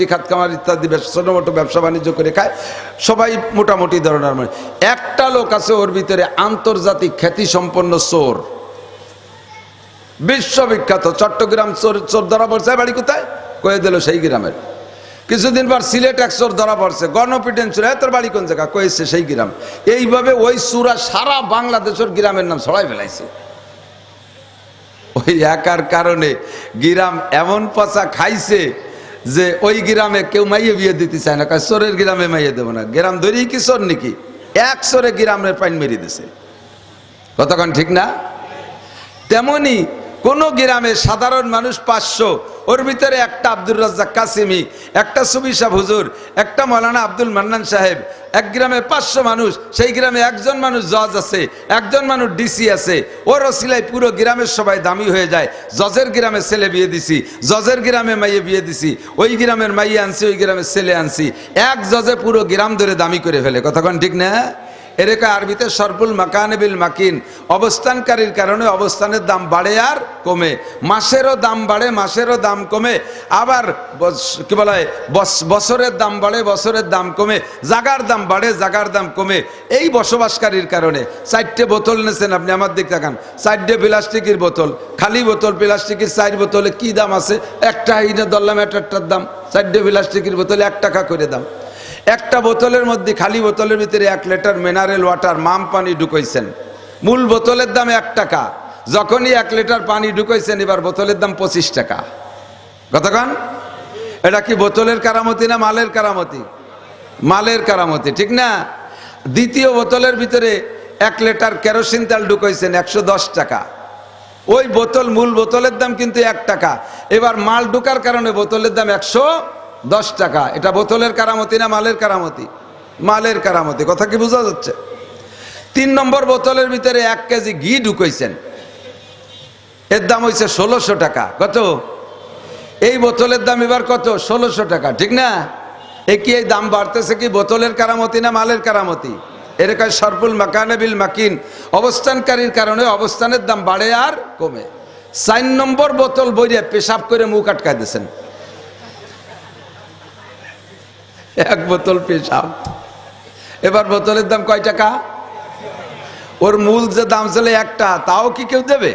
কৃষি খাত কামার ইত্যাদি ব্যবসা- ছোট মোটো ব্যবসা বাণিজ্য করে খায়। সবাই মোটামুটি ধরনের মানে একটা লোক আছে ওর ভিতরে আন্তর্জাতিক খ্যাতি সম্পন্ন চোর। বিশ্ববিখ্যাত চট্টগ্রাম চোর চোর ধরা পড়ছে। বাড়ি কোথায়? কয়ে দিল সেই গ্রামের। কিছুদিন পর সিলেট এক চোর ধরা পড়ছে। গণপিটেন চোর। "এ, তোর বাড়ি কোন জায়গা? কয়েছে সেই গ্রাম। এইভাবে ওই সুরা সারা বাংলাদেশের গ্রামের নাম ছড়াই ফেলাইছে। ওই একার কারণে গ্রাম এমন পচা খাইছে যে ওই গ্রামে কেউ মাইয়ে বিয়ে দিতে চায় না চোরের গ্রামে মাইয়ে দেবো না। গ্রাম ধরেই কি চোর নাকি? এক চোরে গ্রামের পাইন মেরে দিছে। কতক্ষণ ঠিক না? তেমনি কোন গ্রামে সাধারণ মানুষ পাঁচশো, ওর ভিতরে একটা আব্দুর রাজ্জাক কাসিমি, একটা সুবিশা হুজুর, একটা মৌলানা আব্দুল মান্নান সাহেব। এক গ্রামে পাঁচশো মানুষ, সেই গ্রামে একজন মানুষ জজ আছে, একজন মানুষ ডিসি আছে। ওর অসিলায় পুরো গ্রামের সবাই দামি হয়ে যায়। জজের গ্রামে ছেলে বিয়ে দিছি, জজের গ্রামে মাইয়ে বিয়ে দিছি, ওই গ্রামের মাইয়ে আনছি, ওই গ্রামের ছেলে আনছি। এক জজে পুরো গ্রাম ধরে দামি করে ফেলে। কতক্ষণ ঠিক না? এরেকা আরবিতে সরপুল মাকানেবিল মাকিন। অবস্থানকারীর কারণে অবস্থানের দাম বাড়ে আর কমে। মাসেরও দাম বাড়ে, মাসেরও দাম কমে। আবার কি বলা হয় বছরের দাম বাড়ে, বছরের দাম কমে। জাগার দাম বাড়ে, জাগার দাম কমে। এই বসবাসকারীর কারণে চারটে বোতল নেছেন আপনি, আমার দিক তাকান। চারটে প্লাস্টিকের বোতল, খালি বোতল, প্লাস্টিকের চার বোতলে কি দাম আছে? একটা হিনে ধরলাম একটার দাম। চারটে প্লাস্টিকের বোতলে এক টাকা করে দাম। একটা বোতলের মধ্যে, খালি বোতলের ভিতরে এক লিটার মিনারেল ওয়াটার মাম পানি ঢুকাইছেন। মূল বোতলের দাম এক টাকা। যখনই এক লিটার পানি ঢুকাইছেন, এবার বোতলের দাম পঁচিশ টাকা। কতক্ষণ এটা কি বোতলের কারামতি না মালের কারামতি? মালের কারামতি, ঠিক না? দ্বিতীয় বোতলের ভিতরে এক লিটার কেরোসিন তেল ঢুকাইছেন, একশো দশ টাকা। ওই বোতল, মূল বোতলের দাম কিন্তু এক টাকা। এবার মাল ঢুকার কারণে বোতলের দাম একশো দশ টাকা। এটা বোতলের কারামতি না মালের কারামতি? মালের কারামতি। কথা কি বোঝা যাচ্ছে? তিন নম্বর বোতলের ভিতরে এক কেজি ঘি ঢুকাইছেন। এর দাম হয়েছে ষোলোশো টাকা। কত? এই বোতলের দাম এবার কত? ষোলোশো টাকা। ঠিক না? এ কি এই দাম বাড়তেছে কি বোতলের কারামতি না মালের কারামতি? এরকম সরপুল মাকানেবিল মাকিন। অবস্থানকারীর কারণে অবস্থানের দাম বাড়ে আর কমে। চার নম্বর বোতল বইরে পেশাব করে মুখ আটকায় দিয়েছেন। এক বোতল পেশাব। এবার বোতলের দাম কয় টাকা? ওর মূল যে দাম ছিল একটা, তাও কি কেউ দেবে?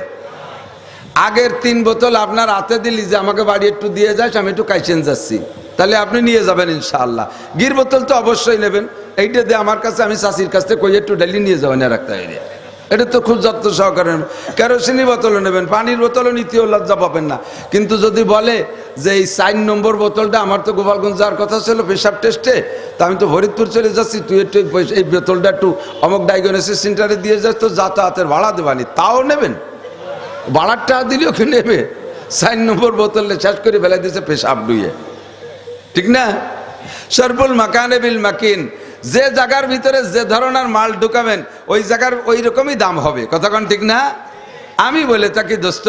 আগের তিন বোতল আপনার হাতে দিলি যে আমাকে বাড়ি একটু দিয়ে যাস, আমি একটু কাইছেন যাচ্ছি। তাহলে আপনি নিয়ে যাবেন ইনশাআল্লাহ। গির বোতল তো অবশ্যই নেবেন। এইটা দিয়ে আমার কাছে, আমি চাষির কাছ থেকে কই, একটু ডেলি নিয়ে যাবেন আর একটা এরিয়া এটা তো খুব যত্ন সহকারে নেবেন। কেরোসিনি বোতলও নেবেন, পানির বোতলও নিতেও লজ্জা পাবেন না। কিন্তু যদি বলে যে এই চার নম্বর বোতলটা আমার তো গোপালগঞ্জ যাওয়ার কথা ছিল, পেশাব টেস্টে, তা আমি তো ফরিদপুর চলে যাচ্ছি, তুই একটু এই বোতলটা একটু অমক ডায়াগনোসিস সেন্টারে দিয়ে যাস, তো যাতায়াতের ভাড়া দেবানি, তাও নেবেন। বাড়ার টাকা দিলেও কি নেবে। চার নম্বর বোতলে শেষ করে ফেলে দিয়েছে পেশাব ডুয়ে ঠিক না? সরবুল মাকানে বিল মাকিন যে জায়গার ভিতরে যে ধরনের মাল ঢুকাবেন, ওই জায়গার ওই রকমই দাম হবে। কতক্ষণ ঠিক না? আমি বলে থাকি, দোস্ত,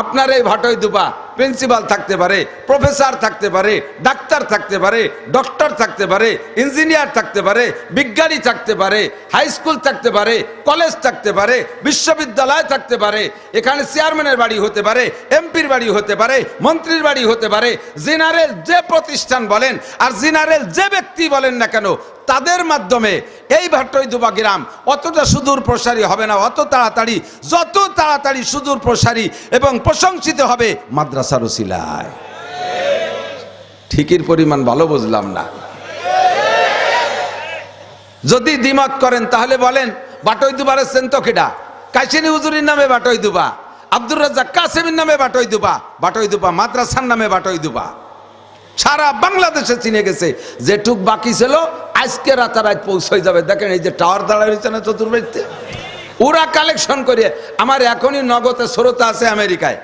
আপনার এই ভাটই দুপা প্রিন্সিপাল থাকতে পারে প্রফেসর থাকতে পারে, ডাক্তার থাকতে পারে ডক্টর থাকতে পারে ইঞ্জিনিয়ার থাকতে পারে, বিজ্ঞানী থাকতে পারে হাই স্কুল থাকতে পারে কলেজ থাকতে পারে, বিশ্ববিদ্যালয় থাকতে পারে, এখানে চেয়ারম্যানের বাড়ি হতে পারে এমপির বাড়ি হতে পারে, মন্ত্রীর বাড়ি হতে পারে জেনারেল যে প্রতিষ্ঠান বলেন, আর জেনারেল যে ব্যক্তি বলেন না কেন তাদের মাধ্যমে এই ভাট্টই দুবা গ্রাম অতটা সুদূর প্রসারী হবে না, অত তাড়াতাড়ি, যত তাড়াতাড়ি সুদূর প্রসারী এবং প্রশংসিত হবে মাদ্রাসার ওসিলায়। ঠিকির পরিমাণ ভালো বুঝলাম না। যদি দ্বিমত করেন, তাহলে বলেন বাটই দুবার এসছেন তো কেডা? কাইসিনী হুজুরির নামে বাটই দুবা, আব্দুর রাজ্জাক কাসেমের নামে বাটই দুবা বাটই দুবা মাদ্রাসার নামে বাটই দুবা। সারা বাংলাদেশে চিনে গেছে, যেটুক বাকি ছিল আজকে রাতারাত পৌঁছে যাবে। দেখেন এই যে টাওয়ার দাঁড়া রয়েছে না চতুর্বাড়িতে ওরা কালেকশন করে। আমার এখনই নগদে শ্রোতা আছে আমেরিকায়।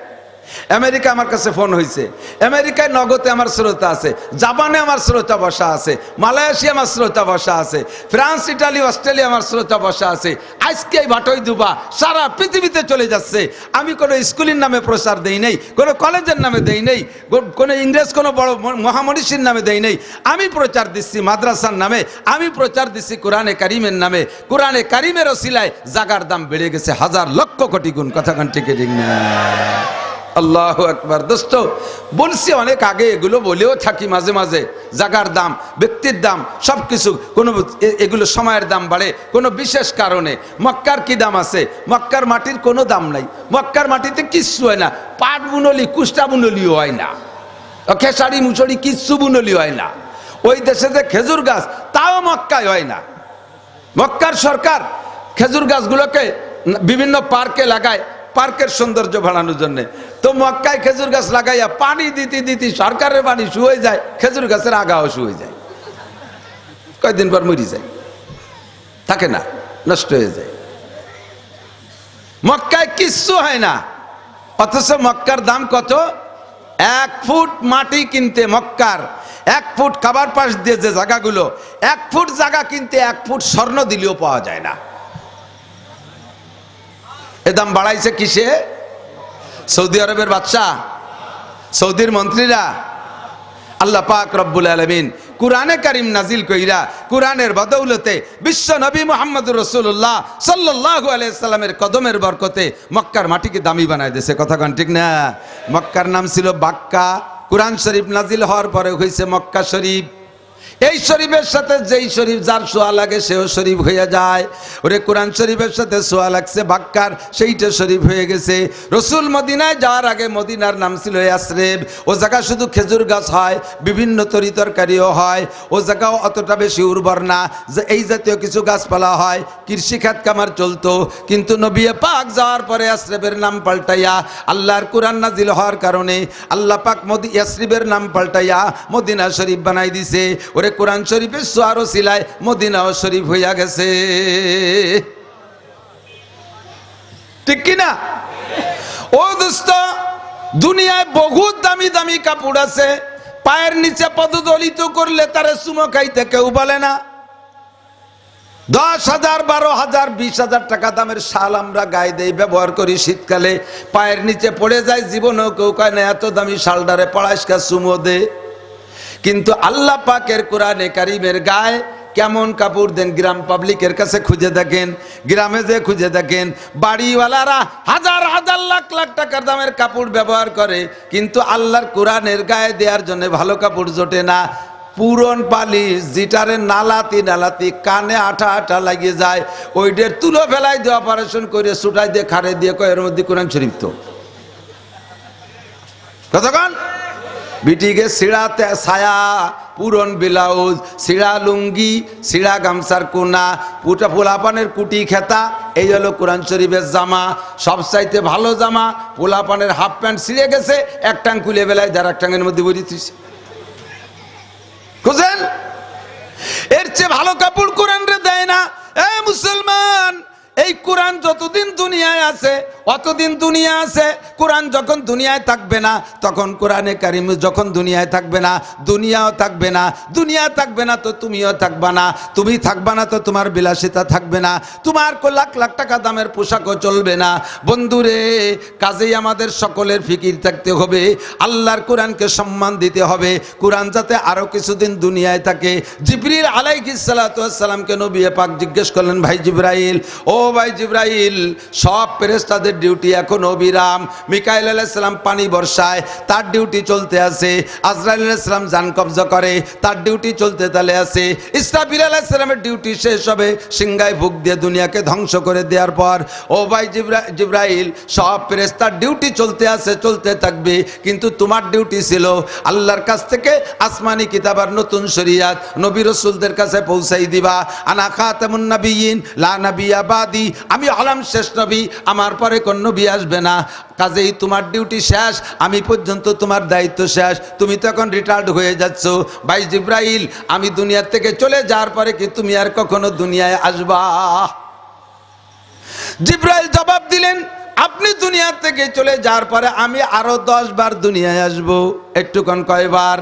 আমেরিকা আমার কাছে ফোন হয়েছে আমেরিকায় নগদে আমার শ্রোতা আছে, জাপানে আমার শ্রোতা বসা আছে, মালয়েশিয়া আমার শ্রোতা বসা আছে, ফ্রান্স, ইটালি, অস্ট্রেলিয়া আমার শ্রোতা বসা আছে। আজকে এই ভাটই দুবা সারা পৃথিবীতে চলে যাচ্ছে। আমি কোনো স্কুলের নামে প্রচার দেই নেই, কোনো কলেজের নামে দেই নেই কোনো ইংরেজ, কোনো বড় মহামনীষীর নামে দেই নেই। আমি প্রচার দিচ্ছি মাদ্রাসার নামে, আমি প্রচার দিচ্ছি কোরআনে কারিমের নামে। কোরআনে কারিমের ওসিলায় জাগার দাম বেড়ে গেছে হাজার লক্ষ কোটি গুণ। কথা ঠিক ঠিক না? আল্লাহ একবার দোস্ত, বলছি অনেক আগে এগুলো বলেও থাকি মাঝে মাঝে। জাগার দাম, ব্যক্তির দাম সব কিছু কোনো এগুলো সময়ের দাম বাড়ে, কোনো বিশেষ কারণে। মক্কার কি দাম আছে? মক্কার মাটির কোনো দাম নাই। মক্কার মাটিতে কিচ্ছু হয় না। পাট বুনলি, কুষ্টা বুনলিও হয় না। খেসারি মুচড়ি কিচ্ছু বুনলি হয় না। ওই দেশে যে খেজুর গাছ, তাও মক্কায় হয় না। মক্কার সরকার খেজুর গাছগুলোকে বিভিন্ন পার্কে লাগায়। পার্কের সৌন্দর্য বাড়ানোর জন্য। তো মক্কায় খেজুর গাছ লাগাইয়া পানি দিতে দিতে সরকারের পানি শুয়ে যায়, খেজুর গাছের আগাও শুয়ে যায়। কয়েকদিন পর মরি যায়। থাকে না, নষ্ট হয়ে যায়। মক্কায় কিচ্ছু হয় না। অথচ মক্কার দাম কত? এক ফুট মাটি কিনতে মক্কার, এক ফুট খাবার পাশ দিয়ে যে জায়গাগুলো, এক ফুট জায়গা কিনতে এক ফুট স্বর্ণ দিলেও পাওয়া যায় না। এ দাম বাড়াইছে কিসে? সৌদি আরবের বাদশাহ সৌদির মন্ত্রীরা, আল্লাহ পাক রব্বুল আলমিন কুরআনে কারিম নাজিল কইরা কুরআনের বদৌলতে বিশ্ব নবী মোহাম্মদ রসুল্লাহ সাল্লাহ আলাইসাল্লামের কদমের বরকতে মক্কার মাটিকে দামি বানায় দিয়েছে। কথা কন ঠিক না? মক্কার নাম ছিল বাক্কা। কুরআন শরীফ নাজিল হওয়ার পরে হয়েছে মক্কা শরীফ। এই শরীফের সাথে যেই শরীফ যার সোয়া লাগে, সেও শরীফ হয়ে যায়। ওরে কোরআন শরীফের সাথে সোয়া লাগছে বাক্কার সেইটা শরীফ হয়ে গেছে। রসুল মদিনায় যাওয়ার আগে মদিনার নাম ছিল ইয়াসরেব। ও জায়গা শুধু খেজুর গাছ হয়, বিভিন্ন তরি তরকারিও হয়। ও জায়গাও অতটা বেশি উর্বর না। যে এই জাতীয় কিছু গাছপালা হয়, কৃষি খাত কামার চলতো। কিন্তু নবিয়ে পাক যাওয়ার পরে ইয়াসরেবের নাম পাল্টাইয়া আল্লাহর কোরআন নাজিল হওয়ার কারণে আল্লাহ পাক মদি, ইয়াসরিবের নাম পাল্টাইয়া মদিনা শরীফ বানাই দিছে। ওরে কোরআন শরীফের সোয়ারও সিলায় মদিনাও শরীফ হইয়া গেছে। ঠিক কিনা ও দোস্ত, দুনিয়ায় বহুত দামি দামি কাপড় আছে। পায়ের নিচে পদদলিত করলে তারে সুমো খাইতে কেউ বলে না। দশ হাজার, বারো হাজার, বিশ হাজার টাকা দামের শাল আমরা গায়ে দেই, ব্যবহার করি শীতকালে। পায়ের নিচে পড়ে যায়, জীবনেও কেউ কয় না, এত দামি শালডারে পড়াইসকা সুমো দে। কিন্তু আল্লাহ পাকের কোরআনে কারিমের গায়ে কেমন কাপড় দেন গ্রাম পাবলিকের কাছে খুঁজে দেখেন, গ্রামে যে খুঁজে দেখেন, বাড়িওয়ালারা হাজার হাজার, লাখ লাখ টাকার দামের কাপড় ব্যবহার করে, কিন্তু আল্লাহর কোরআনের গায়ে দেওয়ার জন্য ভালো কাপড় জোটে না। পুরন পালিশ জিটারে নালাতি নালাতি, কানে আঠা আঠা লাগিয়ে যায়। ওইটার তুলো ফেলাই দিয়ে অপারেশন করে সুটাই দিয়ে খাড়ে দিয়ে কয়, এর মধ্যে কোরআন শরীফ তো। কতক্ষণ বিটিকে সিঁড়াতে ছায়া, পুরন ব্লাউজ সিঁড়া লুঙ্গি সিঁড়া গামছার কোনা, পুটা পোলাপানের কুটি খেতা, এই হলো কোরআন শরীফের জামা। সব চাইতে ভালো জামা পোলাপানের হাফ প্যান্ট ছিঁড়ে গেছে, এক টাং বেলায় যার এক টাঙের মধ্যে দিতেছে বুঝলেন এর চেয়ে ভালো কাপড় কোরআন রে দেয় না। এ মুসলমান এই কোরআন যতদিন দুনিয়ায় আছে, অতদিন দুনিয়া আছে, কোরআন যখন দুনিয়ায় থাকবে না, তখন কোরআনে কারিম যখন দুনিয়ায় থাকবে না, দুনিয়াও থাকবে না, দুনিয়া থাকবে না তো তুমিও থাকবা না, তুমি থাকবা না তো তোমার বিলাসিতা থাকবে না, তোমার লাখ লাখ টাকা দামের পোশাকও চলবে না। বন্ধুরে, কাজেই আমাদের সকলের ফিকির থাকতে হবে, আল্লাহর কোরআনকে সম্মান দিতে হবে, কোরআন যাতে আরও কিছুদিন দুনিয়ায় থাকে। জিবরিল আলাইহিস সালামকে নবী পাক জিজ্ঞেস করলেন, ভাই জিব্রাইল, ও ভাই জিব্রাইল, সব ফেরেশতাদের ডিউটি এখন অবিরাম মিকাইল আলাইসালাম পানি বর্ষায়, তার ডিউটি চলতে আছে। আজরাইল আলাইসালাম যান কবজা করে, তার ডিউটি চলতে তালে আছে। ইসরাফিল আলাইসালামের ডিউটি শেষ হবে সিংগায় ভুগ দিয়ে দুনিয়াকে ধ্বংস করে দেওয়ার পর। ও ভাই জিব্রা, জিব্রাইল, সব ফেরেশতার ডিউটি চলতে আছে, চলতে থাকবে। কিন্তু তোমার ডিউটি ছিল আল্লাহর কাছ থেকে আসমানি কিতাবার নতুন শরিয়াত। নবী রসুলদের কাছে পৌঁছাই দিবা। আনা খাতামুন নবিয়িন লা নবিয়া বাদি। আমি আলাম শেষ নবী, আমার পরে কোন নবী আসবে না। কাজেই তোমার ডিউটি শেষ, আমি পর্যন্ত তোমার দায়িত্ব শেষ। তুমি তখন রিটায়ার্ড হয়ে যাচ্ছ। ভাই জিব্রাইল, আমি দুনিয়ার থেকে চলে যাওয়ার পরে কি তুমি আর কখনো দুনিয়ায় আসবা? জিব্রাইল জবাব দিলেন, আপনি দুনিয়া থেকে চলে যাওয়ার পরে আমি আরও দশ বার দুনিয়ায় আসব। একটুক্ষণ কয়বার?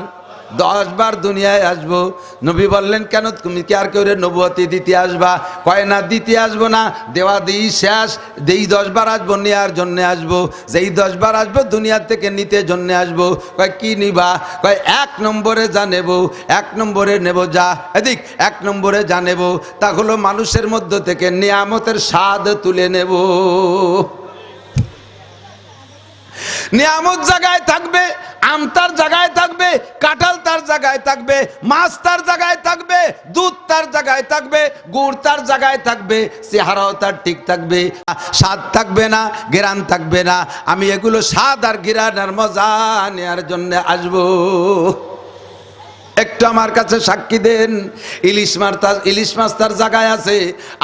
দশ বার দুনিয়ায় আসব। নবী বললেন, কেন তুমি কি আর কেউ নবুয়তি দিতে আসবা? কয়, না, দিতে আসব না। দেওয়া দিই শেষ। দেই দশ বার আসব নেওয়ার জন্য আসব। যেই দশ বার আসব দুনিয়ার থেকে নিতে জন্য আসব। কয়, কি নিবা? কয়, এক নম্বরে যা নেব, এক নম্বরে নেব যা। এদিক, এক নম্বরে যা নেব, তা হলো মানুষের মধ্য থেকে নিয়ামতের স্বাদ তুলে নেব। নিয়ামত জায়গায় থাকবে, আম তার জায়গায় থাকবে, কাঁঠাল তার জায়গায় থাকবে, মাছ তার জায়গায় থাকবে, দুধ তার জায়গায় থাকবে, গুড় তার জায়গায় থাকবে, চেহারাও তার ঠিক থাকবে। স্বাদ থাকবে না গেরান থাকবে না। আমি এগুলো স্বাদ আর গিরান আর মজা নেওয়ার জন্য আসব। একটু আমার কাছে সাক্ষী দেন, ইলিশ মাছ তার ইলিশ মাছ তার জায়গায় আছে।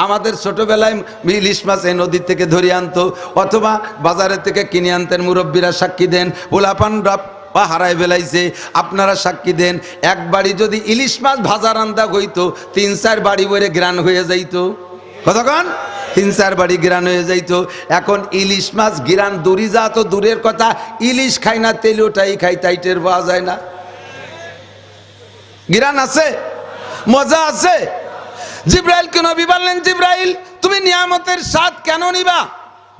আমাদের ছোটবেলায় ইলিশ মাছ এই নদীর থেকে ধরে আনতো, অথবা বাজারে থেকে কিনে আনতেন মুরব্বীরা সাক্ষী দেন পোলাপানরা বা হারায় বেলাইছে আপনারা সাক্ষী দেন। এক বাড়ি যদি ইলিশ মাছ ভাজা রান্দা হইতো, তিন চার বাড়ি বইরে গ্রান হয়ে যাইতো। কতক্ষণ তিন চার বাড়ি গ্রান হয়ে যাইতো। এখন ইলিশ মাছ গিরান দূরি যা তো দূরের কথা, ইলিশ খাই না তেল ওটাই খাই তাই টের পাওয়া যায় না। গিরান আছে? মজা আছে? জিব্রাইলকে নবী বললেন জিব্রাইল? তুমি নিয়ামতের স্বাদ কেন নিবা?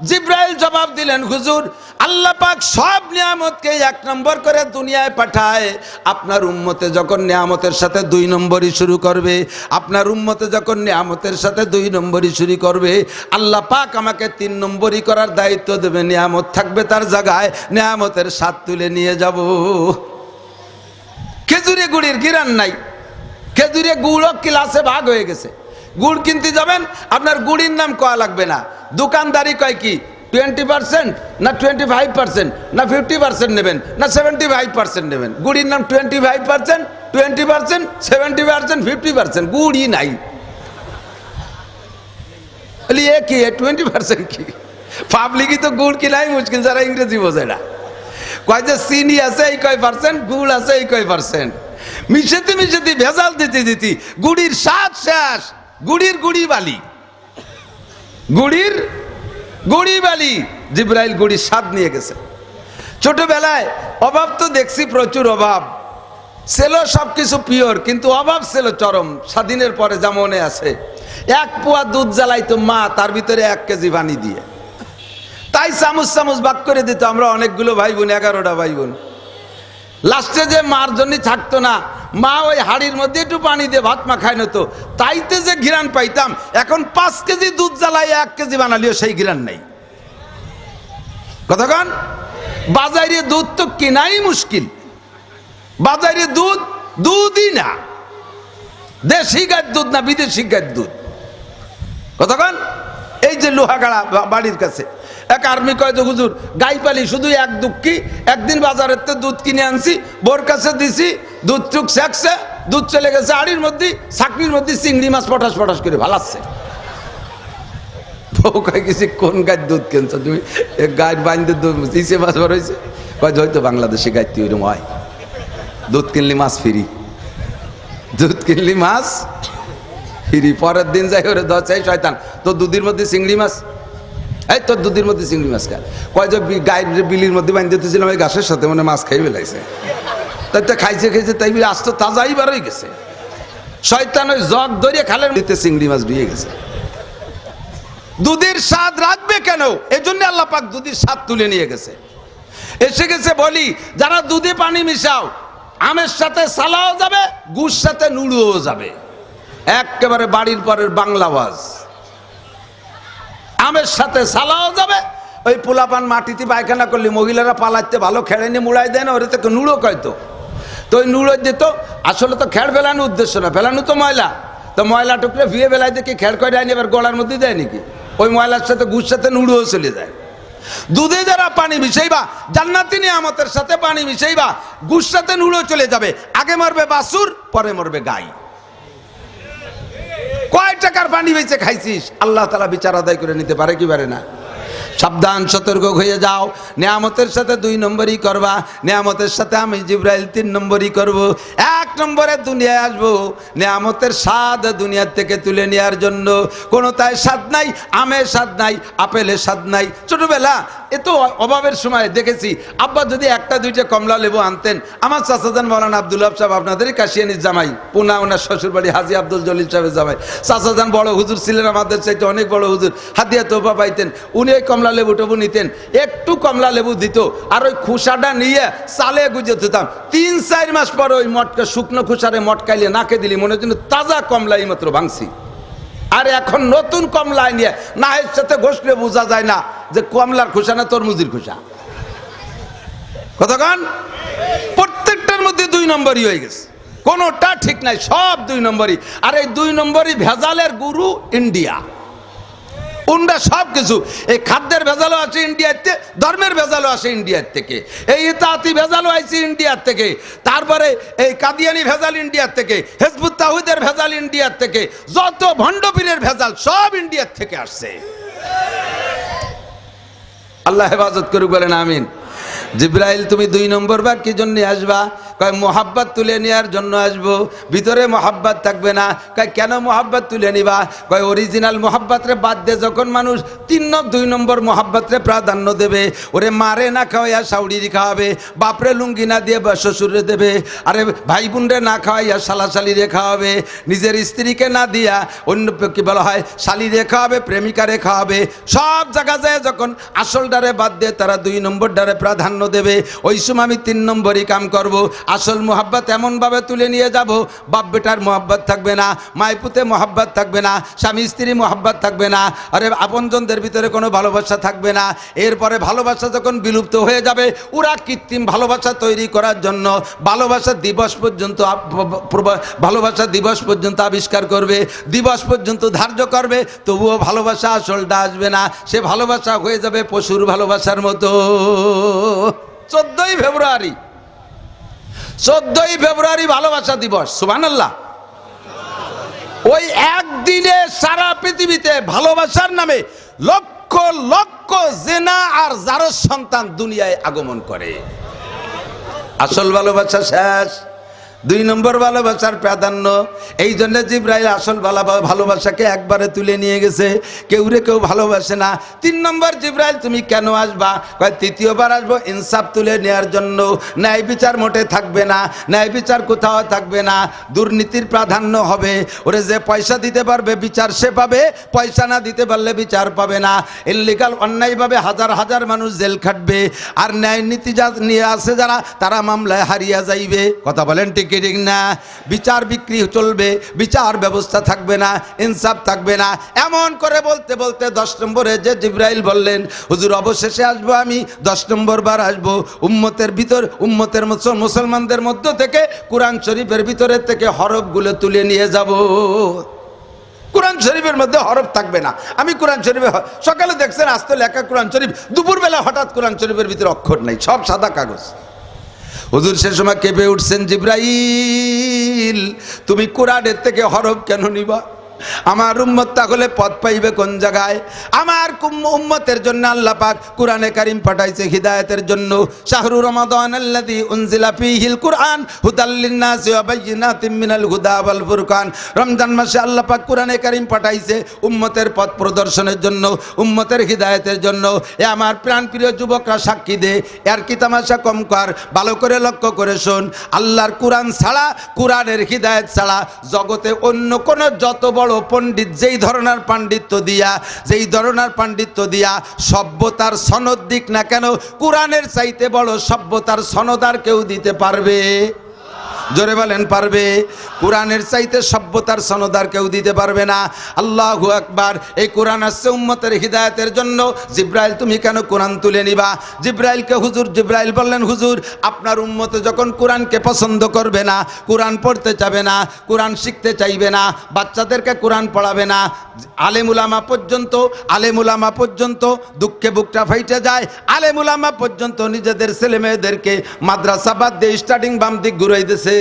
জিব্রাইল জবাব দিলেন, হুজুর, আল্লাহ পাক সব নিয়ামতকে এক নম্বর করে দুনিয়ায় পাঠায়। আপনার উম্মতে যখন নিয়ামতের সাথে দুই নম্বরই শুরু করবে, আপনার উম্মতে যখন নিয়ামতের সাথে দুই নম্বরই শুরু করবে, আল্লাহ পাক আমাকে তিন নম্বরই করার দায়িত্ব দেবে। নিয়ামত থাকবে তার জায়গায়, নিয়ামতের স্বাদ তুলে নিয়ে যাব। খেজুরে গুড়ির গিরান নাই। খেজুরে গুড়ও ক্লাসে ভাগ হয়ে গেছে। গুড় কিনতে যাবেন, আপনার গুড়ির নাম কয়া লাগবে না। দোকানদারি কয় কি টোয়েন্টি পার্সেন্ট না টোয়েন্টি ফাইভ পার্সেন্ট না ফিফটি পার্সেন্ট নেবেন না সেভেন্টি ফাইভ পার্সেন্ট নেবেন? গুড়ির নাম twenty five percent twenty percent seventy percent fifty percent গুড়ই নাই। এ কি টোয়েন্টি পার্সেন্ট কি? পাবলিকই তো গুড় কিনাই মুশকিল, যারা ইংরেজি বোঝে না। কয় যে চিনি আছে, এই কয় পার্সেন্ট গুড় আছে, এই কয় পার্সেন্ট মিশাতে মিশাতে ভেজাল দিতে দিতে গুড়ির স্বাদ শেষ। গুড়ির গুড়ি বালি। গুড়ির গুড়ি বালি। জিব্রাইল গুড়ির স্বাদ নিয়ে গেছে। ছোটবেলায় অভাব তো দেখছি, প্রচুর অভাব। ছিল সব কিছু পিওর, কিন্তু অভাব ছিল চরম। স্বাধীনের পরে যেমনে আছে। এক পোয়া দুধ জ্বালাইতো মা, তার ভিতরে এক কেজি পানি দিয়ে। তাই চামচ চামচ বাক করে দিত, আমরা অনেকগুলো ভাই বোন এগারোটা ভাই বোন লাস্টে যে মার জন্য থাকতো না, মা ওই হাড়ির মধ্যে একটু পানি দিয়ে ভাত মাখায় নতো। তাইতে যে ঘিরান পাইতাম, এখন পাঁচ কেজি দুধ জ্বালাই এক কেজি বানালিও সেই ঘিরান নাই। কতক্ষণ বাজারে দুধ তো কেনাই মুশকিল। বাজারে দুধ, দুধই না। দেশি গায়ের দুধ না বিদেশি গায়ের দুধ। কতক্ষণ এই যে লোহাগাড়া বাড়ির কাছে। এক আর্মি কয় তো হুজুর, গাই পালি, শুধু এক দুঃখী একদিন বাজারের তো দুধ কিনে আনছি, বোর কাছে দিছি, দুধ চুক শেখছে, দুধ চলে গেছে আড়ির মধ্যে চাকরির মধ্যে চিংড়ি মাছ পটাশ পটাশ করে ভালাচ্ছে। বউ কয় গেছি কোন গায়ের দুধ কিনছো তুমি? গায়ের বাইন্দে দুধ মাছ বার হয়েছে কয় হয়তো বাংলাদেশে গাইতে ওইরকম হয়। দুধ কিনলি মাছ ফিরি। দুধ কিনলি মাছ ফিরি। পরের দিন যাই ওরে দশ চাই শয়তান তো দুধের মধ্যে চিংড়ি মাছ এই, তোর দুধের মধ্যে চিংড়ি মাছ খায় কয় যে বি- গায়ের যে বিলির মধ্যে বাঁধতে দিতেছিলাম ওই গাছের সাথে মানে মাছ খাই বেলাইছে তাই তো খাইছে খাইছে, তাই বলে আজ তো তাজাই বার হয়ে গেছে। শয়তান ওই জগ ধরিয়ে খালের দিতে চিংড়ি মাছ দিয়ে গেছে। দুধের স্বাদ রাখবে কেন? এই জন্য আল্লাহ পাক দুধের স্বাদ তুলে নিয়ে গেছে। এসে গেছে বলি, যারা দুধে পানি মিশাও, আমের সাথে সালাও যাবে, গুড় সাথে নুড়ুও যাবে। একেবারে বাড়ির পরের বাংলা আওয়াজ। আমের সাথে সালাও যাবে। ওই পোলাপান মাটিতে পায়খানা করলে মহিলারা পালাইতে ভালো খেড়ে নিয়ে মুড়াই দেয় না, ওরে তো নুড়ো কয়তো তো। ওই নুড়ো দিত আসলে তো খেড় ফেলানো উদ্দেশ্য না, ফেলানো তো ময়লা। তো ময়লা টুকরে ভিয়ে বেলায় দেখি খেড় করে দেয়নি এবার গলার মধ্যে দেয় নাকি? ওই ময়লার সাথে গুড় সাথে নুড়োও চলে যায়। দুধে যারা পানি মিশাইবা, জান্নাতি নিয়ামতের সাথে পানি মিশাইবা, গুড় সাথে নুড়ো চলে যাবে। আগে মরবে বাসুর পরে মরবে গাই। কয় টাকার পানি বেঁচে খাইছিস? আল্লাহ তালা বিচার আদায় করে নিতে পারে কি পারে না? সাবধান, সতর্ক হয়ে যাও। নিয়ামতের সাথে দুই নম্বরই করবা। নিয়ামতের সাথে আমি জিব্রাইল তিন নম্বরই করব। এক নম্বরে দুনিয়ায় আসব। নিয়ামতের স্বাদ দুনিয়ার থেকে তুলে নেওয়ার জন্য। কোনো তাই স্বাদ নাই আমের স্বাদ নাই আপেলের স্বাদ নাই। ছোটবেলা, এ তো অভাবের সময় দেখেছি। আব্বা যদি একটা, দুইটা কমলা লেবু আনতেন, আমার চাচাজান মৌলানা আব্দুল হাব সাহেব আপনাদেরই কাশিয়ানির জামাই, পুনা ওনার শ্বশুরবাড়ি, হাজি আব্দুল জলিল সাহেবের জামাই। চাচাজান বড় হুজুর ছিলেন আমাদের চাইতে অনেক বড় হুজুর। হাতিয়া তোপা পাইতেন। উনি ওই কমলা লেবু টবু নিতেন, একটু কমলা লেবু দিত, আর ওই খুসাটা নিয়ে চালে গুজে দিতাম। তিন, চার মাস পর ওই মটকা, শুকনো খুসারে মটকাইলে নাকে দিলি, মনে হচ্ছিল তাজা কমলা এই মাত্র ভাঙছি। আর এখন নতুন কমলা নিয়ে নাহের সাথে ঘষলে বোঝা যায় না যে কমলার খোসা না তরমুজির খোসা। কতক্ষণ? প্রত্যেকটার মধ্যে দুই নম্বরই হয়ে গেছে। কোনোটা ঠিক নাই, সব দুই নম্বরই। আর এই দুই নম্বরই ভেজালের গুরু ইন্ডিয়া। উন্ডা সব কিছু। এই খাদ্যের ভেজালও আছে ইন্ডিয়ার থেকে ধর্মের ভেজালও আছে ইন্ডিয়ার থেকে। এই ইতাহাতি ভেজালও আছে ইন্ডিয়ার থেকে। তারপরে এই কাদিয়ানি ভেজাল ইন্ডিয়ার থেকে, হেজবুত তাহুদের ভেজাল ইন্ডিয়ার থেকে, যত ভণ্ডপীরের ভেজাল সব ইন্ডিয়ার থেকে আসছে। আল্লাহ হেফাজত করুক, বলেন আমিন। জিব্রাইল, তুমি দুই নম্বর বার কি জন্য আসবা। কয়, মোহাব্বত তুলে নেওয়ার জন্য আসব। ভিতরে মোহাব্বত থাকবে না। কয়, কেন মোহাব্বত তুলে নিবা? কয়, অরিজিনাল মোহাব্বতরে বাদ দে, যখন মানুষ তিন নব দুই নম্বর মোহাব্বতরে প্রাধান্য দেবে। ওরে মারে না খাওয়াইয়া সাউডিরি খাওয়াবে, বাপরে লুঙ্গি না দিয়ে বা শ্বশুরে দেবে। আরে ভাই বোনরে না খাওয়াইয়া শালাশালিরে খাওয়াবে, নিজের স্ত্রীকে না দিয়া অন্য কি বলা হয় শালিরে খাওয়াবে, প্রেমিকারে খাওয়াবে। সব জায়গা যায় যখন আসল ডারে বাদ দিয়ে তারা দুই নম্বর ডারে প্রাধান্য দেবে। ওই সময় আমি তিন নম্বরই কাম করব। আসল মোহাব্বত এমনভাবে তুলে নিয়ে যাব, বাপ বেটার মোহাব্বত থাকবে না মাইপুতে মোহাব্বত থাকবে না, স্বামী স্ত্রী মোহাব্বত থাকবে না, আরে আপনজনদের ভিতরে কোনো ভালোবাসা থাকবে না। এরপরে ভালোবাসা যখন বিলুপ্ত হয়ে যাবে, ওরা কৃত্রিম ভালোবাসা তৈরি করার জন্য ভালোবাসা দিবস পর্যন্ত ভালোবাসা দিবস পর্যন্ত আবিষ্কার করবে, দিবস পর্যন্ত ধার্য করবে, তবুও ভালোবাসা আসলটা আসবে না। সে ভালোবাসা হয়ে যাবে পশুর ভালোবাসার মতো। চোদ্দই ফেব্রুয়ারি চোদ্দই ফেব্রুয়ারি ভালোবাসা দিবস সুবান ওই একদিনে সারা পৃথিবীতে ভালোবাসার নামে লক্ষ লক্ষ জেনা আর জারস সন্তান দুনিয়ায় আগমন করে। আসল ভালোবাসা শেষ। দুই নম্বর ভালোবাসার প্রাধান্য। এই জন্য জিব্রাইল আসল ভালো- ভালোবাসাকে একবারে তুলে নিয়ে গেছে। কেউ রে কেউ ভালোবাসে না। তিন নম্বর জিব্রাইল, তুমি কেন আসবা? কয়, তৃতীয়বার আসব ইনসাফ তুলে নেওয়ার জন্য। ন্যায় বিচার মোটে থাকবে না। ন্যায় বিচার কোথাও থাকবে না। দুর্নীতির প্রাধান্য হবে। ওরে যে পয়সা দিতে পারবে, বিচার সে পাবে। পয়সা না দিতে পারলে বিচার পাবে না। ইল্লিগাল, অন্যায়ভাবে হাজার হাজার মানুষ জেল খাটবে। আর ন্যায় নীতি যা নিয়ে আসে যারা, তারা মামলায় হারিয়া যাইবে। কথা বলেন ঠিক কি ঠিক না, বিচার বিক্রি চলবে, বিচার ব্যবস্থা থাকবে না, ইনসাফ থাকবে না। এমন করে বলতে বলতে দশ নম্বরে যে জিব্রাইল বললেন, হুজুর, অবশেষে আসব আমি, দশ নম্বর বার আসব। উম্মতের ভিতর, উম্মতের মুসল- মুসলমানদের মধ্য থেকে কোরআন শরীফের ভিতরের থেকে হরফগুলো তুলে নিয়ে যাব। কোরআন শরীফের মধ্যে হরফ থাকবে না। আমি কোরআন শরীফে সকালে দেখছেন আসতে লেখা কোরআন শরীফ, দুপুরবেলা হঠাৎ কোরআন শরীফের ভিতরে অক্ষর নাই, সব সাদা কাগজ। হুজুর সে সময় কেঁপে উঠছেন জিব্রাইল। তুমি কোরআনের থেকে হরফ কেন নিবা? আমার উম্মত তাহলে পথ পাইবে কোন জায়গায়? আমার উম্মতের জন্য আল্লাহ পাক কোরআনে কারিম পাঠাইছে হিদায়াতের জন্য। শাহরু রমাদান আল্লাযী উনজিলা ফীহিল কুরআন, হুদাল লিন-নাসি ওয়া বায়্যিনাতিম মিনাল হুদা ওয়াল ফুরকান। রমজান মাসে আল্লাহ পাক কোরআনে কারিম পাঠাইছে উম্মতের পথ প্রদর্শনের জন্য, উম্মতের হিদায়াতের জন্য। এ আমার প্রাণপ্রিয় যুবকরা সাক্ষী দে, এর কি তামাশা কম কর, ভালো করে লক্ষ্য করে শোন। আল্লাহর কোরআন ছাড়া, কোরআনের হিদায়ত ছাড়া জগতে অন্য কোনো যত বড় পণ্ডিত, যেই ধরনের পাণ্ডিত্য দিয়া, যেই ধরনের পাণ্ডিত্য দিয়া সভ্যতার সনদ দিক না কেন, কোরআনের চাইতে বড় সভ্যতার সনদ আর কেউ দিতে পারবে? জোরে বলেন, পারবে? কোরআনের চাইতে সভ্যতার সনদার কেউ দিতে পারবে না। আল্লাহু আকবার, এই কোরআন আসছে উম্মতের হিদায়তের জন্য। জিব্রাইল, তুমি কেন কোরআন তুলে নিবা? জিব্রাইলকে হুজুর, জিব্রাইল বললেন, হুজুর, আপনার উম্মতে যখন কোরআনকে পছন্দ করবে না, কোরআন পড়তে চাবে না, কোরআন শিখতে চাইবে না, বাচ্চাদেরকে কোরআন পড়াবে না আলেমুলামা পর্যন্ত আলেমুলামা পর্যন্ত দুঃখে বুকটা ফাইটে যায় আলেমুলামা পর্যন্ত নিজেদের ছেলে মেয়েদেরকে মাদ্রাসা বাদ দিয়ে স্টার্টিং বাম দিক ঘুরাইতেছে।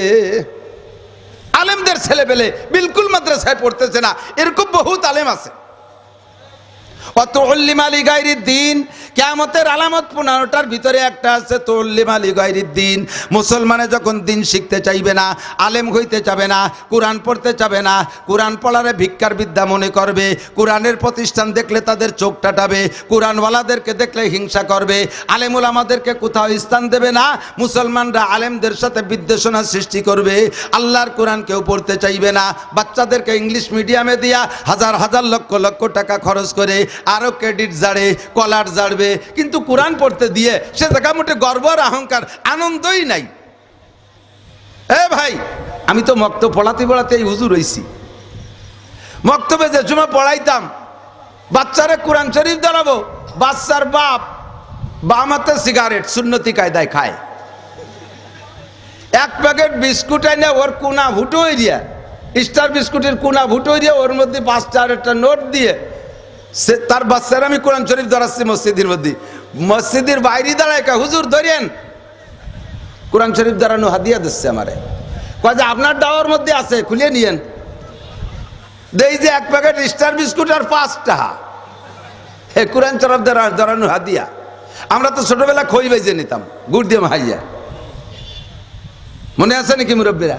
আলেমদের ছেলে পেলে বিলকুল মাদ্রাসায় পড়তেছে না। এরকম বহুত আলেম আছে। দিন কেমতের আলামত ভিতরে একটা আছে দিন যখন দিন শিখতে চাইবে না, আলেম হইতে চাবে না, কোরআন পড়তে না, কোরআন পড়ারে ভিক্ষার বিদ্যা মনে করবে, কোরআনের প্রতিষ্ঠান দেখলে তাদের চোখ টাটাবে, কোরআনওয়ালাদেরকে দেখলে হিংসা করবে আলেমুল আমাদেরকে কোথাও স্থান দেবে না, মুসলমানরা আলেমদের সাথে বিদ্বেষণা সৃষ্টি করবে, আল্লাহর কোরআন কেউ পড়তে চাইবে না, বাচ্চাদেরকে ইংলিশ মিডিয়ামে দিয়া হাজার হাজার লক্ষ লক্ষ টাকা খরচ করে আরও ক্রেডিট জাড়ে কলার জাড়বে কিন্তু কোরআন পড়তে দিয়ে সে জায়গা মোটে গর্ব আর অহংকার, আনন্দই নাই। এ ভাই, আমি তো মক্ত পড়াতে পড়াতে এই হুজুর হইছি। মক্তবে যে সময় পড়াইতাম, বাচ্চারে কোরআন শরীফ দাঁড়াবো, বাচ্চার বাপ বামাতে সিগারেট সুন্নতি কায়দায় খায়। এক প্যাকেট বিস্কুট এনে ওর কোনা ভুটো দিয়া, স্টার বিস্কুটের কোনা ভুটো দিয়ে ওর মধ্যে পাঁচটা আর একটা নোট দিয়ে সে তার বাচ্চারা আমি কোরআন শরীফ ধরাচ্ছি মসজিদের মধ্যে। মসজিদের বাইরে দাঁড়ায় কা হুজুর, ধরেন। কোরআন শরীফ দাঁড়ানো হাদিয়া দিচ্ছে আমারে। কয় যে, আপনার ডাওয়ার মধ্যে আছে, খুলে নিয়েন। দেই যে এক প্যাকেট স্টার বিস্কুট আর পাঁচটা হে, কোরআন শরীফ দ্বারা ধরানো হাদিয়া। আমরা তো ছোটবেলা খই বেজে নিতাম, গুড় দিয়ে হাইয়া মনে আছে নাকি মুরব্বীরা?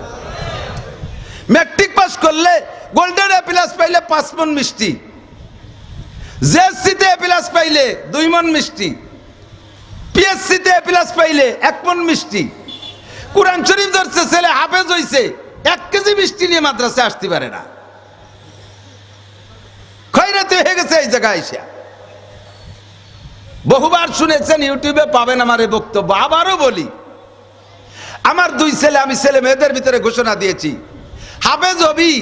ম্যাট্রিক পাস করলে, গোল্ডেন প্লাস পাইলে পাঁচ মন মিষ্টি। জেএসসিতে প্লাস পাইলে দুই মন মিষ্টি। পিএসসিতে প্লাস পাইলে এক মন মিষ্টি। কোরআন শরীফ ধরছে, ছেলে হাফেজ হইছে, এক কেজি মিষ্টি নিয়ে মাদ্রাসে আসতে পারে না। খয়রাতে হয়ে গেছে এই জায়গায় এসে বহুবার শুনেছেন, ইউটিউবে পাবেন আমার এই বক্তব্য, আবারও বলি, আমার দুই ছেলে, আমি ছেলে মেয়েদের ভিতরে ঘোষণা দিয়েছি, হাফেজ হবি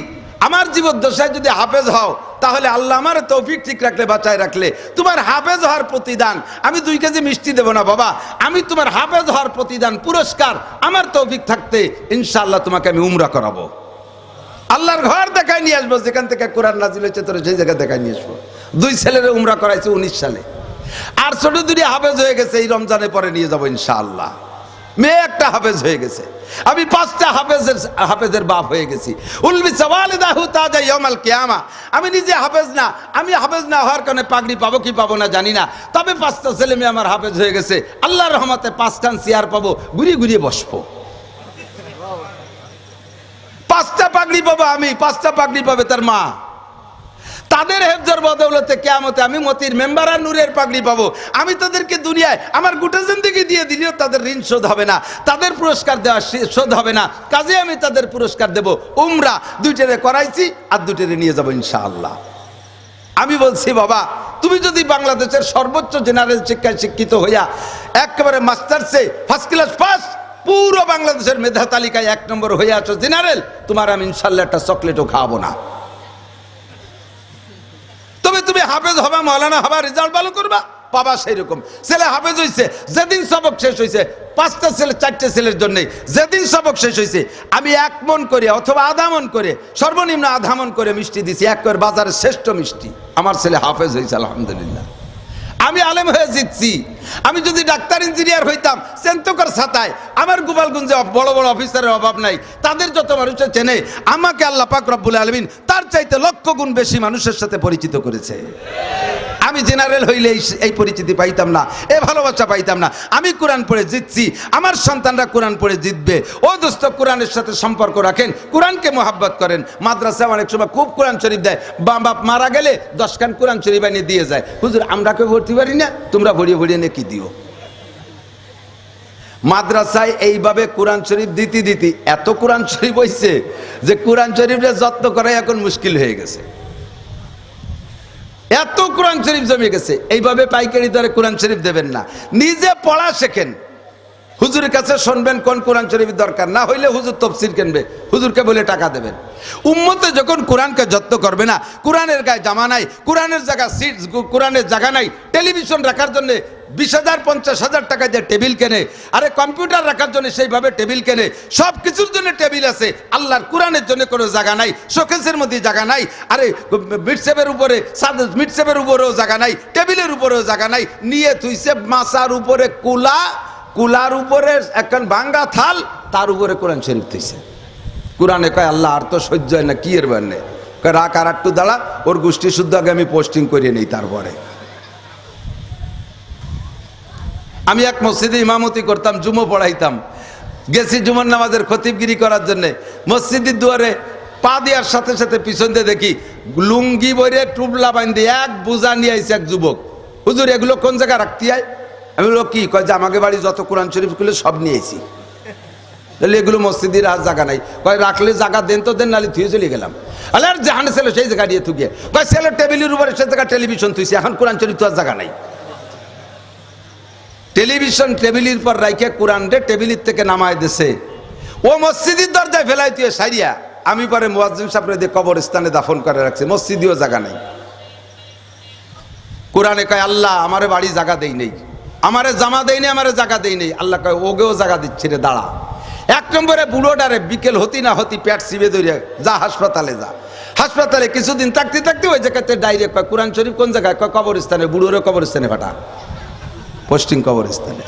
আমার জীবদ্দশায় যদি হাফেজ হও, তাহলে আল্লাহ আমার তৌফিক ঠিক রাখলে, বাঁচায় রাখলে। তোমার হাফেজ হওয়ার প্রতিদান, আমি দুই কেজি মিষ্টি দেবো না বাবা। আমি তোমার হাফেজ হওয়ার প্রতিদান, পুরস্কার, আমার তৌফিক থাকতে ইনশাআল্লাহ তোমাকে আমি উমরা করাবো। আল্লাহর ঘর দেখায় নিয়ে আসব, যেখান থেকে কোরআন নাজিল হয়েছে, তোর সেই জায়গায় দেখায় নিয়ে আসব। দুই ছেলের উমরা করাইছে উনিশ সালে। আর ছোট দুটি হাফেজ হয়ে গেছে, এই রমজানের পরে নিয়ে যাব ইনশাআল্লাহ। মেয়ে একটা হাফেজ হয়ে গেছে। আমি পাঁচটা হাফেজের হাফেজের বাপ হয়ে গেছি। উলবি সওয়ালিদাহু তাজা ইয়ামাল কিয়ামা। আমি নিজে হাফেজ না, আমি হাফেজ না হওয়ার কারণে পাগড়ি পাবো কি পাবো না জানি না। তবে পাঁচটা ছেলে মেয়ে আমার হাফেজ হয়ে গেছে। আল্লাহর রহমতে পাঁচখান চেয়ার পাবো, ঘুরিয়ে ঘুরিয়ে বসবো। পাঁচটা পাগড়ি পাবো আমি, পাঁচটা পাগড়ি পাবে তার মা। তাদের হেফজর বদৌলতে কেয়ামতে আমি মতির মেম্বার আর নূরের পাগড়ি পাবো। আমি তাদেরকে দুনিয়ায় আমার গোটা জিন্দিগি দিয়ে দিলেও তাদের ঋণ শোধ হবে না, তাদের পুরস্কার দেওয়া শোধ হবে না। কাজে আমি তাদের পুরস্কার দেব। উমরা, দুইটারে করাইছি আর দুইটারে নিয়ে যাব ইনশাআল্লাহ। আমি বলছি, বাবা, তুমি যদি বাংলাদেশের সর্বোচ্চ জেনারেল শিক্ষায় শিক্ষিত হইয়া একেবারে মাস্টার্সে ফার্স্ট ক্লাস পাস পুরো বাংলাদেশের মেধা তালিকায় এক নম্বর হয়ে আছো জেনারেল, তোমার আমি ইনশাল্লাহ একটা চকলেটও খাওয়াবো না। তুমি হাফেজ হবা, মৌলানা হবা, রেজাল্ট ভালো করবা? পাবা সেই রকম ছেলে হাফেজ হয়েছে যেদিন সবক শেষ হয়েছে পাঁচটা ছেলে, চারটে ছেলের জন্যে যেদিন সবক শেষ হয়েছে আমি এক মন করে অথবা আধা মন করে, সর্বনিম্ন আধা মন করে মিষ্টি দিছি, এক করে বাজারের শ্রেষ্ঠ মিষ্টি। আমার ছেলে হাফেজ হয়েছে আলহামদুলিল্লাহ। আমি আলেম হয়ে জিতছি। আমি যদি ডাক্তার, ইঞ্জিনিয়ার হইতাম সেন্তকর ছাতায় আমার গোপালগঞ্জে বড় বড় অফিসারের অভাব নাই, তাদের যত মানুষে চেনে, আমাকে আল্লাহ পাক রব্বুল আলমিন তার চাইতে লক্ষ গুণ বেশি মানুষের সাথে পরিচিত করেছে। আমি জেনারেল হইলে এই পরিচিতি পাইতাম না, এ ভালোবাসা পাইতাম না। আমি কোরআন পড়ে জিতছি, আমার সন্তানরা কোরআন পড়ে জিতবে। ও দোস্ত, কোরআনের সাথে সম্পর্ক রাখেন, কোরআনকে মোহাব্বত করেন। মাদ্রাসায় অনেক সময় খুব কোরআন শরীফ দেয়। বা বাপ মারা গেলে দশখান কোরআন শরীফ এনে দিয়ে যায়। হুজুর, আমরা কেউ ভর্তি পারি না? তোমরা ভরিয়ে ভরিয়ে এনে কি দিও। মাদ্রাসায় এইভাবে কোরআন শরীফ দিতে দিতে, এত কোরআন শরীফ হয়েছে যে কোরআন শরীফের যত্ন করাই এখন মুশকিল হয়ে গেছে। এত কোরআন শরীফ জমে গেছে। এইভাবে পাইকারি দরে কোরআন শরীফ দেবেন না। নিজে পড়া শেখেন। হুজুরের কাছে শুনবেন কোন কোরআন শরীফের দরকার। না হইলে হুজুর তফসির কিনবে। হুজুরকে বলে টাকা দেবেন। উম্মতে যখন কোরআনকে যত্ন করবে না, কোরআনের গায়ে জামা নাই, কোরআনের জায়গা সিট কোরআনের জায়গা নাই টেলিভিশন রাখার জন্য বিশ হাজার, পঞ্চাশ হাজার টাকা দিয়ে টেবিল কেনে, আরে কম্পিউটার রাখার জন্য সেইভাবে টেবিল কেনে সব কিছুর জন্য টেবিল আছে, আল্লাহর কোরআনের জন্য কোনো জায়গা নাই, শোকেসের মধ্যে জায়গা নাই, আরে মিটসেপের উপরে মিটসেপের উপরেও জায়গা নাই, টেবিলের উপরেও জায়গা নাই, নিয়ে তুইছে মাসার উপরে কুলা কুলার উপরে একখান বাঙ্গা থাল, তার উপরে কোরআন শরীফ থইছে। কোরআনে কয়, আল্লাহ, আর তো সহ্য হয় না, কি এর বান্নে? কয়, রাখ আর একটু দাঁড়া, ওর গোষ্ঠী শুদ্ধ আগে আমি পোস্টিং করিয়ে নেই তারপরে। আমি এক মসজিদে ইমামতি করতাম, জুমো পড়াইতাম। গেছি জুমার নামাজের খতিবগিরি করার জন্য। মসজিদের দুয়ারে পা দেওয়ার সাথে সাথে পিছন দিয়ে দেখি, লুঙ্গি বইরে টুবলা বান্ধি এক বোঝা নিয়ে আইছে এক যুবক। হুজুর, এগুলো কোন জায়গায় রাখতে হয়? আমি বলল কি? কয়, যে, আমাকে বাড়ি যত কোরআন শরীফগুলো সব নিয়েছি। তাহলে এগুলো মসজিদের আর জায়গা নাই। কয়, রাখলে জায়গা দেন তো দেন নালি থুয়ে চলে গেলাম। আলে আর জাহানে ছেলে সেই জায়গা দিয়ে থুকিয়ে কয় ছেলে টেবিলের উপরে সে জায়গা টেলিভিশন থুইছে, এখন কোরআন শরীফ তো আর জায়গা নাই। টেলিভিশন টেবিলের পর রাইকে কোরআন রে টেবিলের থেকে নামায় দিছে। ও মসজিদের দরজায় ফেলাই তুই সারিয়া আমি পরে মুয়াজ্জিম সাহেব দিয়ে কবরস্থানে দাফন করে রাখছে, মসজিদেও জায়গা নেই। কোরআনে কয়, আল্লাহ, আমারে বাড়ি জায়গা দেই নেই। আমারে জামা দেই নেই আমারে জায়গা দেই নেই আল্লাহ কয়, ওগেও জাগা দিচ্ছে রে, দাঁড়া। এক নম্বরে বুড়োটারে বিকেল হতি না হতি প্যাট সিবে ধরে যা, হাসপাতালে যা। হাসপাতালে কিছুদিন থাকতে থাকতে ওই জায়গাতে ডাইরেক্ট কয়, কোরআন শরীফ কোন জায়গায়? কয়, কবরস্থানে, বুড়োরে কবরস্থানে ফাটা পোস্টিং কবরস্থানে।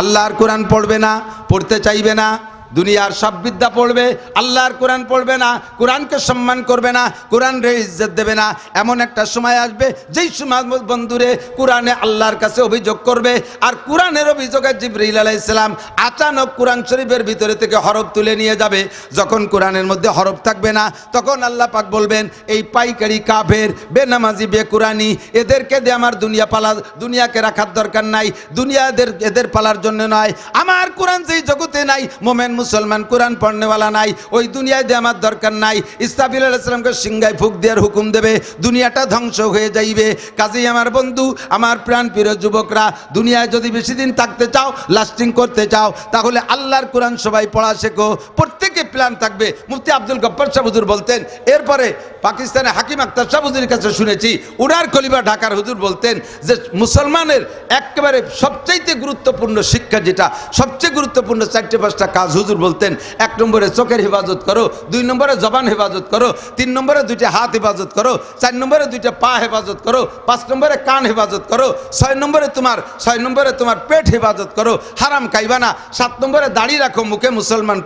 আল্লাহর কোরআন পড়বে না, পড়তে চাইবে না। দুনিয়ার সব বিদ্যা পড়বে, আল্লাহর কোরআন পড়বে না, কোরআনকে সম্মান করবে না কোরআনরে ইজ্জত দেবে না। এমন একটা সময় আসবে, যেই সময় বন্ধুরে কোরআনে আল্লাহর কাছে অভিযোগ করবে, আর কোরআনের অভিযোগে জিবরিল আলাইসালাম আচানক কোরআন শরীফের ভিতরে থেকে হরফ তুলে নিয়ে যাবে। যখন কোরআনের মধ্যে হরফ থাকবে না, তখন আল্লাহ পাক বলবেন, এই পাইকারি কাফের, বেনামাজি, বেকুরানি, এদেরকে দিয়ে আমার দুনিয়া পালা, দুনিয়াকে রাখার দরকার নাই, দুনিয়া এদের এদের পালার জন্য নয়। আমার কোরআন যেই জগতে নাই, মোমেন মুসলমান কোরআন পড়নেওয়ালা নাই, ওই দুনিয়ায় দিয়ে আমার দরকার নাই। ইস্তাফিল আলাইসালামকে সিংগায় ফুক দেওয়ার হুকুম দেবে, দুনিয়াটা ধ্বংস হয়ে যাইবে। কাজেই আমার বন্ধু, আমার প্রাণ প্রিয় যুবকরা, দুনিয়ায় যদি বেশি দিন থাকতে চাও লাস্টিং করতে চাও, তাহলে আল্লাহর কোরআন সবাই পড়া শেখো। প্রত্যেকে প্ল্যান থাকবে। মুফতি আব্দুল গব্বর শাহ হুজুর বলতেন, এরপরে পাকিস্তানে হাকিম আক্তার শাহ কাছে শুনেছি উনার কলিবা ঢাকার হুজুর বলতেন যে, মুসলমানের একেবারে সবচাইতে গুরুত্বপূর্ণ শিক্ষা যেটা, সবচেয়ে গুরুত্বপূর্ণ চারটে পাঁচটা কাজ হুজুর বলতেন, এক নম্বরে চোখের হেফাজত করো, দুই নম্বরে জবান হেফাজত করো, তিন নম্বরে দুইটা হাত হেফাজত করো, চার নম্বরে দুইটা পা হেফাজত করো, পাঁচ নম্বরে কান হেফাজত করো, ছয় নম্বরে তোমার, ছয় নম্বরে তোমার পেট হেফাজত করো, হারাম খাইবা না, সাত নম্বরে দাড়ি রাখো মুখে মুসলমান